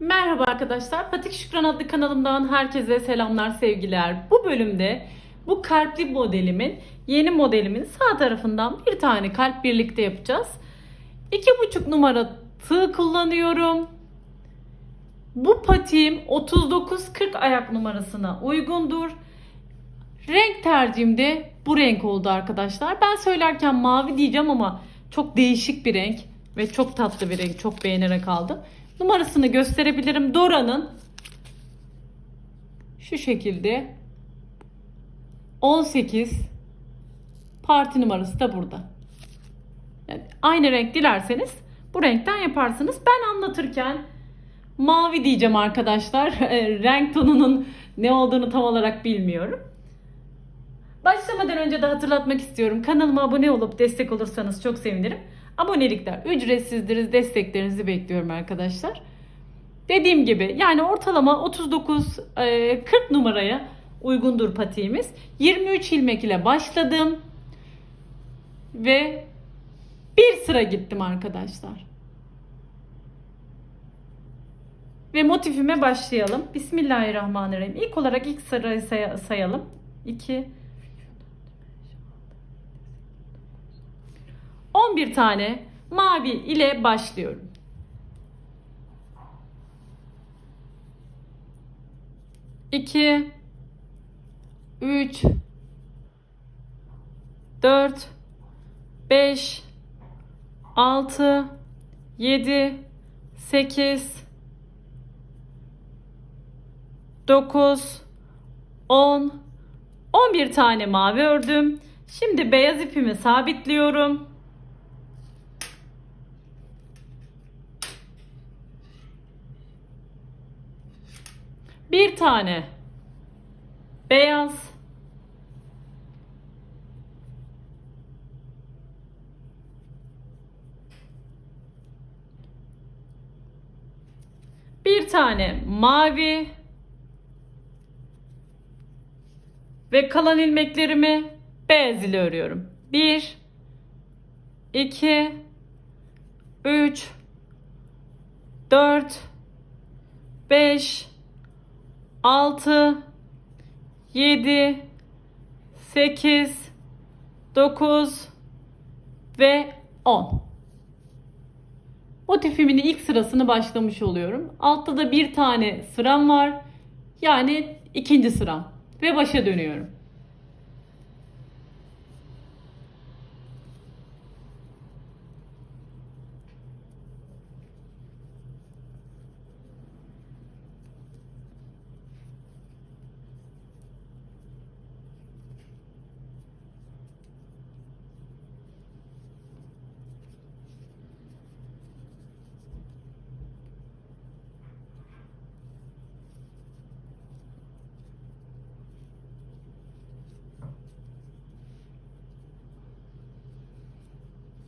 Merhaba arkadaşlar. Patik Şükran adlı kanalımdan herkese selamlar, sevgiler. Bu bölümde bu kalpli modelimin, yeni modelimin sağ tarafından bir tane kalp birlikte yapacağız. 2,5 numara tığ kullanıyorum. Bu patiğim 39-40 ayak numarasına uygundur. Renk tercihim de bu renk oldu arkadaşlar. Ben söylerken mavi diyeceğim ama çok değişik bir renk ve çok tatlı bir renk. Çok beğenerek aldım. Numarasını gösterebilirim. Dora'nın şu şekilde 18 parti numarası da burada. Yani aynı renk dilerseniz bu renkten yaparsınız. Ben anlatırken mavi diyeceğim arkadaşlar. Renk tonunun ne olduğunu tam olarak bilmiyorum. Başlamadan önce de hatırlatmak istiyorum. Kanalıma abone olup destek olursanız çok sevinirim. Abonelikler ücretsizdir. Desteklerinizi bekliyorum arkadaşlar. Dediğim gibi yani ortalama 39-40 numaraya uygundur patiğimiz. 23 ilmek ile başladım. Ve bir sıra gittim arkadaşlar. Ve motifime başlayalım. Bismillahirrahmanirrahim. İlk olarak ilk sırayı say- sayalım. 2 11 tane mavi ile başlıyorum. İki, üç, dört, beş, altı, yedi, sekiz, dokuz, on, on bir tane mavi ördüm. Şimdi beyaz ipimi sabitliyorum. Bir tane. Beyaz. Bir tane mavi. Ve kalan ilmeklerimi beyaz ile örüyorum. 1 2 3 4 5 6 7 8 9 ve 10. Motifimin ilk sırasını başlamış oluyorum. Altta da bir tane sıram var. Yani ikinci sıram. Ve başa dönüyorum.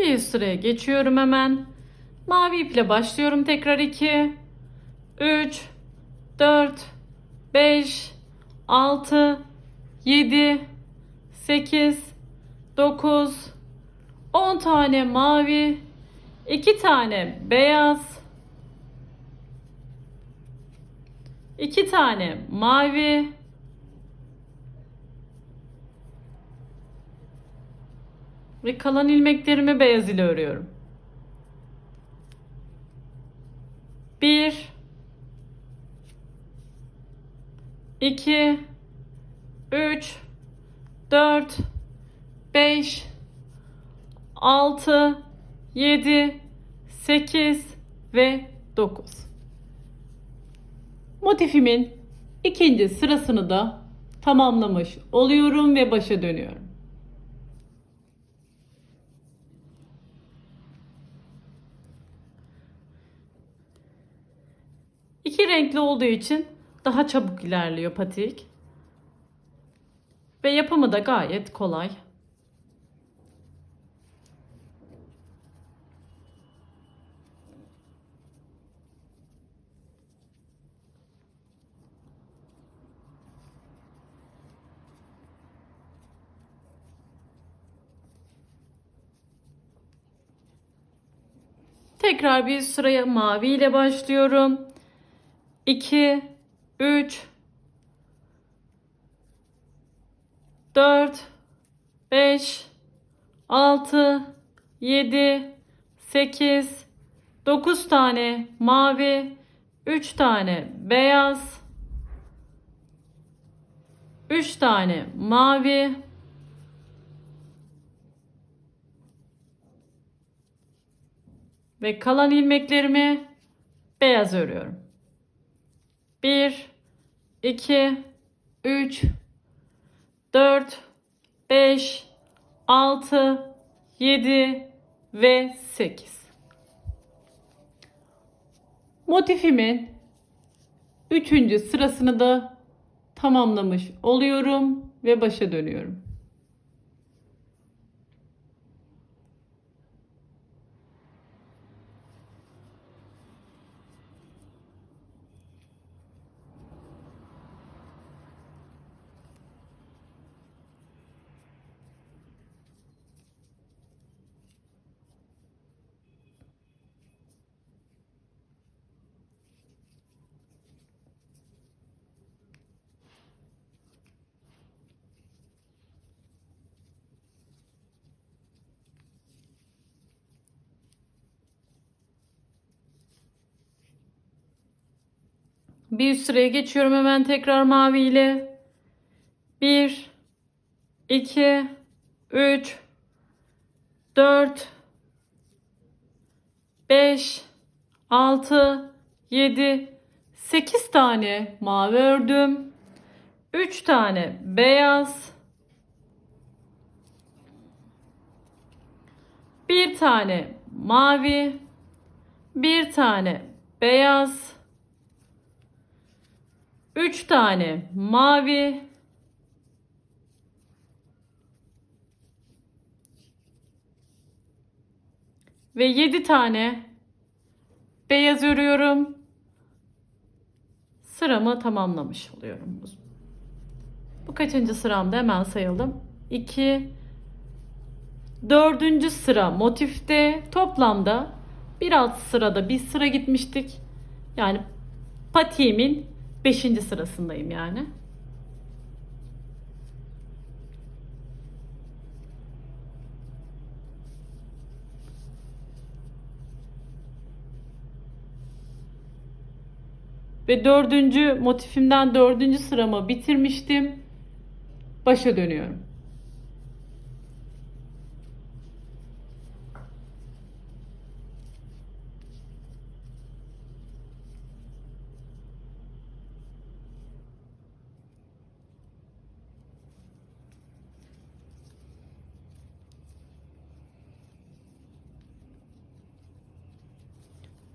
Bir üst sıraya geçiyorum hemen. Mavi iple başlıyorum tekrar 2 3 4 5 6 7 8 9 10 tane mavi 2 tane beyaz. 2 tane mavi Ve kalan ilmeklerimi beyaz ile örüyorum. 1 2 3 4 5 6 7 8 ve 9 Motifimin ikinci sırasını da tamamlamış oluyorum ve başa dönüyorum. İki renkli olduğu için daha çabuk ilerliyor patik. Ve yapımı da gayet kolay. Tekrar bir sıraya mavi ile başlıyorum. 2 3 4 5 6 7 8 9 tane mavi 3 tane beyaz 3 tane mavi ve kalan ilmeklerimi beyaz örüyorum. 1 2 3 4 5 6 7 ve 8 Motifimin 3. sırasını da tamamlamış oluyorum ve başa dönüyorum. Bir üst sıraya geçiyorum hemen tekrar mavi ile. 1 2 3 4 5 6 7 8 tane mavi ördüm. 3 tane beyaz. Bir tane mavi. Bir tane beyaz. 3 tane mavi ve 7 tane beyaz örüyorum. Sıramı tamamlamış oluyorum. Bu kaçıncı sıramda hemen sayalım. 2 Dördüncü sıra motifte toplamda bir alt sırada bir sıra gitmiştik. Yani patiğimin 5. sırasındayım yani. Ve dördüncü motifimden dördüncü sıramı bitirmiştim. Başa dönüyorum.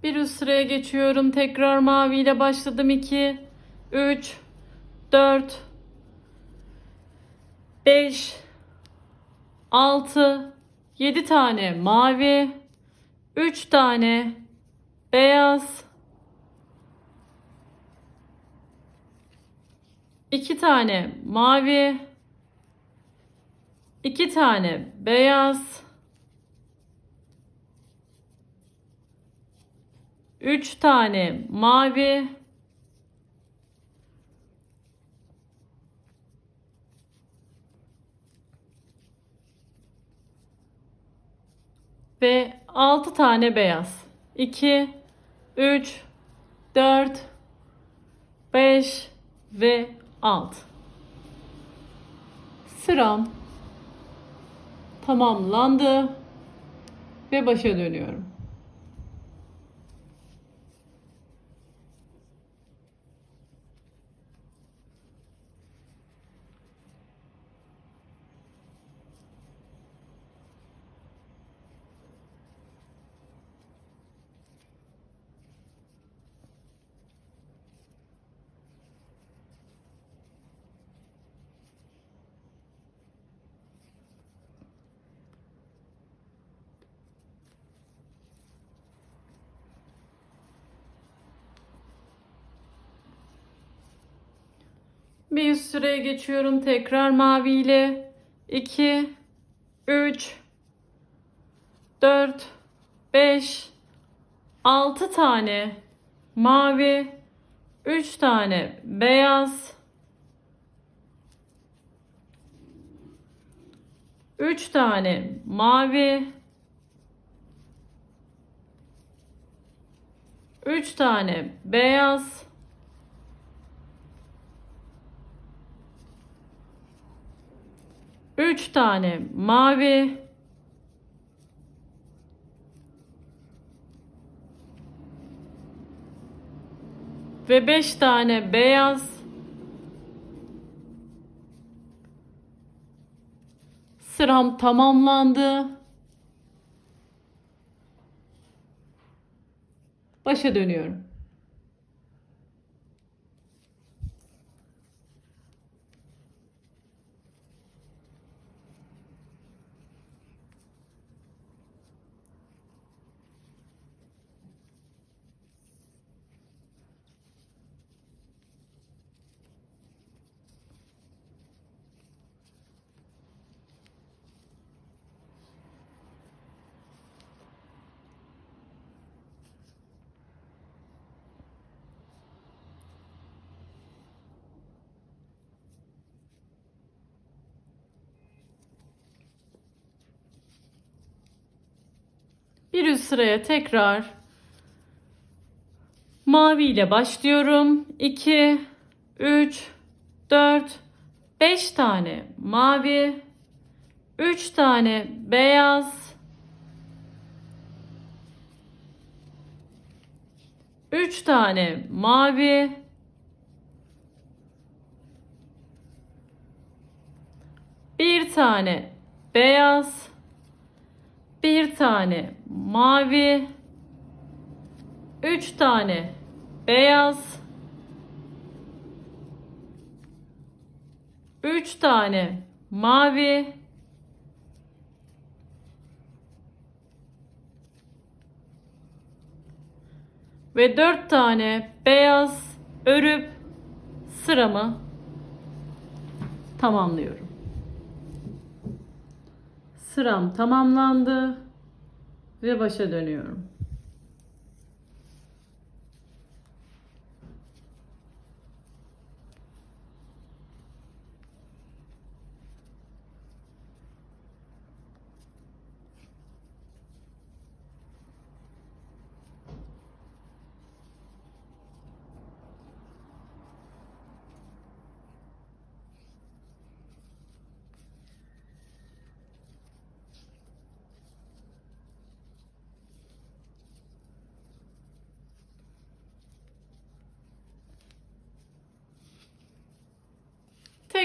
Bir üst sıraya geçiyorum. Tekrar mavi ile başladım. 2, 3, 4, 5, 6, 7 tane mavi, 3 tane beyaz, 2 tane mavi, 2 tane beyaz, 3 tane mavi ve 6 tane beyaz. 2 3 4 5 ve 6. Sıram tamamlandı ve başa dönüyorum. Bir üst sıraya geçiyorum. Tekrar mavi ile 2 3 4 5 6 tane mavi 3 tane beyaz 3 tane mavi 3 tane beyaz Üç tane mavi ve beş tane beyaz sıram tamamlandı. Başa dönüyorum. Bir üst sıraya tekrar mavi ile başlıyorum. 2 3 4 5 tane mavi 3 tane beyaz 3 tane mavi bir tane beyaz bir tane mavi, üç tane beyaz, üç tane mavi, ve dört tane beyaz örüp sıramı tamamlıyorum. Sıram tamamlandı ve başa dönüyorum.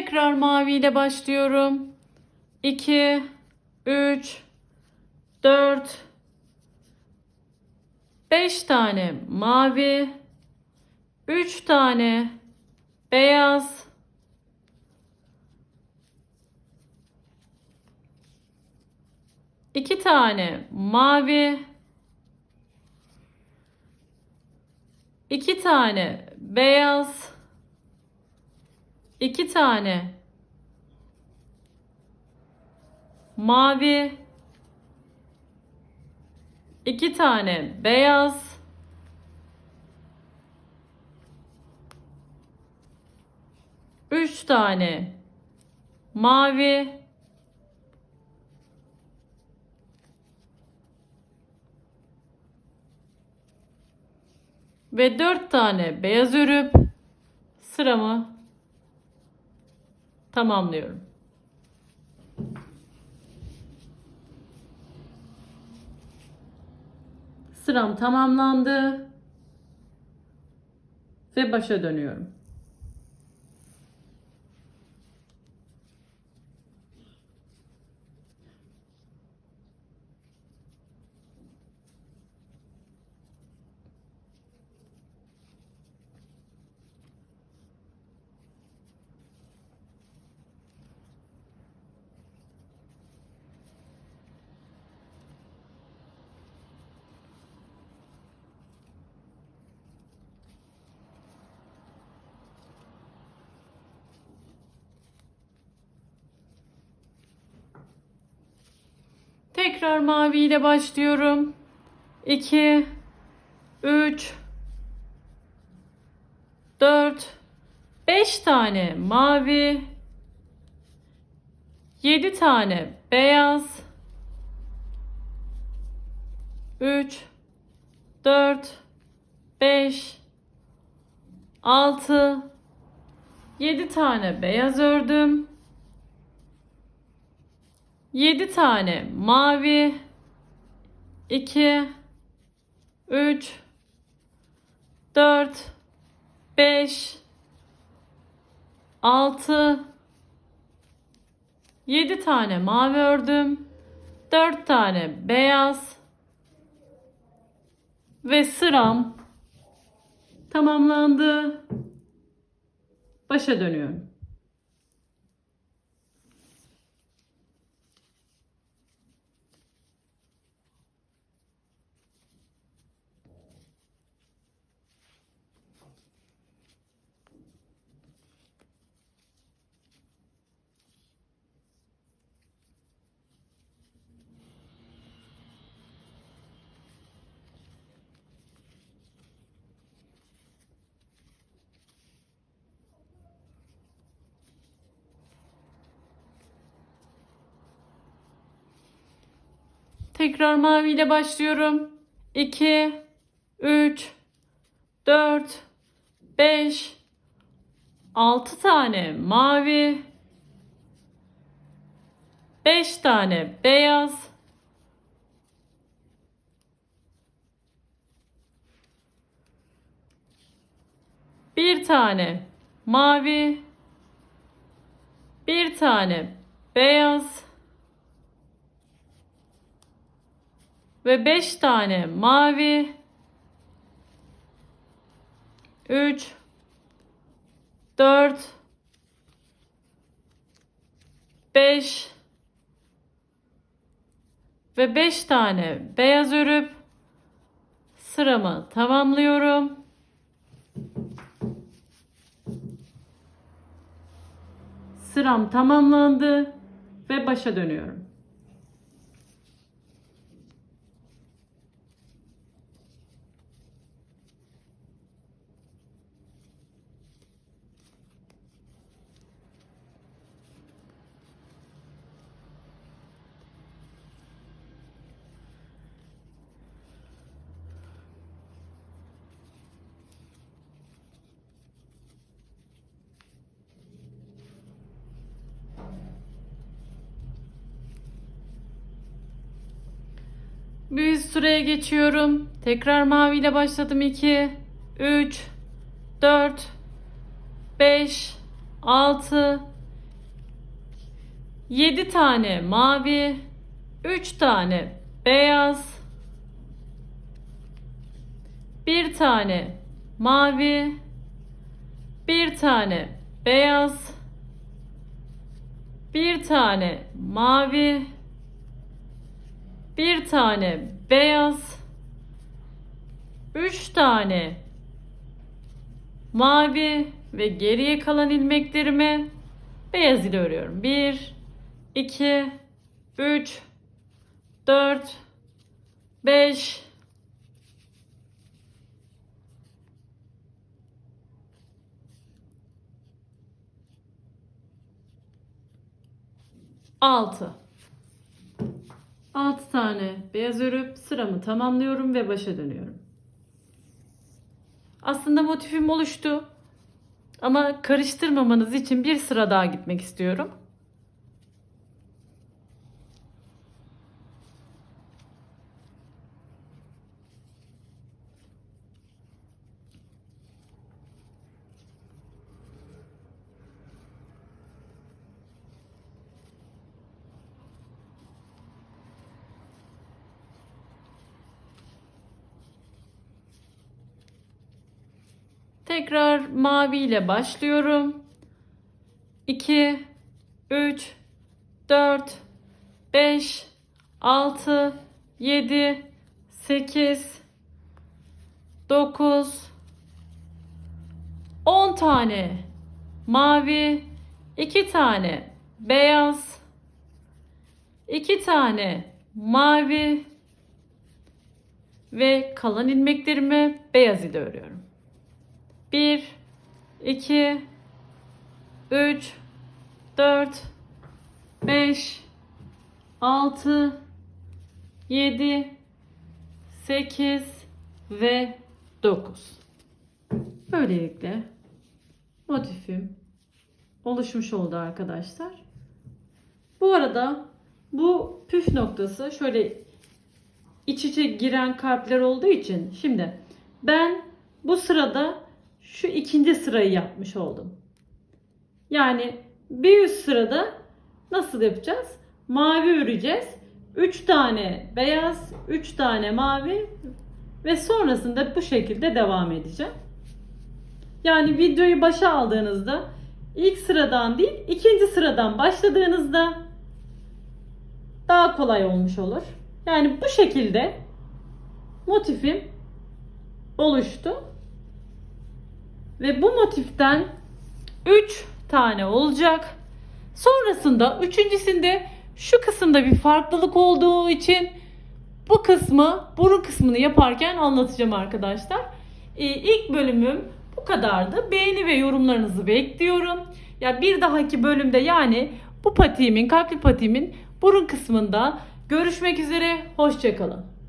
Tekrar mavi ile başlıyorum. 2 3 4 5 tane mavi 3 tane beyaz iki tane mavi iki tane beyaz iki tane. Mavi. İki tane beyaz. Üç tane mavi. Ve dört tane beyaz örüp sıramı tamamlıyorum. Sıram tamamlandı ve başa dönüyorum. Tekrar mavi ile başlıyorum. 2 3 5 tane mavi, 7 tane beyaz, 3 4 5 6 7 tane beyaz ördüm. 7 tane. Mavi. 2 3 4 5 6 7 tane mavi ördüm. 4 tane beyaz. Ve sıram tamamlandı. Başa dönüyorum. Tekrar mavi ile başlıyorum. 2 3 4 5 6 tane mavi 5 tane beyaz bir tane mavi bir tane beyaz ve 5 tane mavi 3 4 5 ve 5 tane beyaz örüp sıramı tamamlıyorum. Sıram tamamlandı ve başa dönüyorum. Bir sıraya geçiyorum. Tekrar maviyle başladım. 2, 3, 4, 5, 6, 7 tane mavi, 3 tane beyaz, 1 tane mavi, 1 tane beyaz, 1 tane mavi, bir tane beyaz, üç tane mavi ve geriye kalan ilmeklerimi beyaz ile örüyorum. 1 2 3 4 5 6 6 tane beyaz örüp sıramı tamamlıyorum ve başa dönüyorum. Aslında motifim oluştu. Ama karıştırmamanız için bir sıra daha gitmek istiyorum. Tekrar mavi ile başlıyorum. 2 3 4 5 6 7 8 9 10 tane mavi, 2 tane beyaz, 2 tane mavi ve kalan ilmeklerimi beyaz ile örüyorum. 1 2 3 4 5 6 7 8 ve 9. Böylelikle motifim oluşmuş oldu arkadaşlar. Bu arada bu püf noktası şöyle iç içe giren kalpler olduğu için şimdi ben bu sırada şu ikinci sırayı yapmış oldum. Yani bir üst sırada nasıl yapacağız? Mavi öreceğiz. 3 tane beyaz, 3 tane mavi ve sonrasında bu şekilde devam edeceğim. Yani videoyu başa aldığınızda ilk sıradan değil ikinci sıradan başladığınızda daha kolay olmuş olur. Yani bu şekilde motifim oluştu. Ve bu motiften 3 tane olacak. Sonrasında üçüncüsünde şu kısımda bir farklılık olduğu için bu kısmı, burun kısmını yaparken anlatacağım arkadaşlar. Ee, ilk bölümüm bu kadardı. Beğeni ve yorumlarınızı bekliyorum. Ya bir dahaki bölümde yani bu patiğimin, kalpli patiğimin burun kısmında görüşmek üzere. Hoşçakalın.